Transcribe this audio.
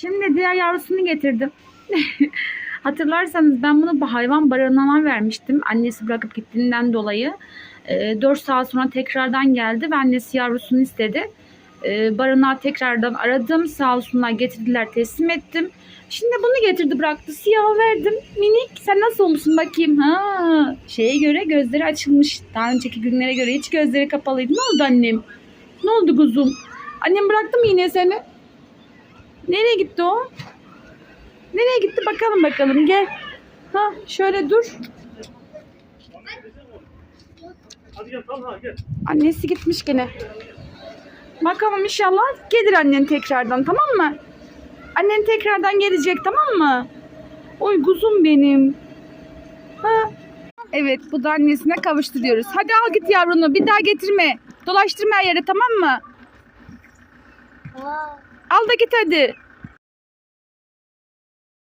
Şimdi diğer yavrusunu getirdim. Hatırlarsanız ben bunu bu hayvan barınağına vermiştim. Annesi bırakıp gittiğinden dolayı. 4 saat sonra tekrardan geldi ve annesi yavrusunu istedi. E, barınağı tekrardan aradım. Sağ olsunlar getirdiler teslim ettim. Şimdi bunu getirdi bıraktı. Siyahı verdim. Minik sen nasıl olmuşsun bakayım. Ha, şeye göre gözleri açılmış. Daha önceki günlere göre hiç gözleri kapalıydı. Ne oldu annem? Ne oldu kuzum? Annem bıraktı mı yine seni? Nereye gitti o? Nereye gitti bakalım bakalım gel. Ha şöyle dur. Annesi gitmiş gene. Bakalım inşallah gelir annen tekrardan tamam mı? Annen tekrardan gelecek tamam mı? Oy kuzum benim. Ha. Evet bu da annesine kavuştu diyoruz. Hadi al git yavrunu bir daha getirme. Dolaştırma yere tamam mı? Al da git hadi.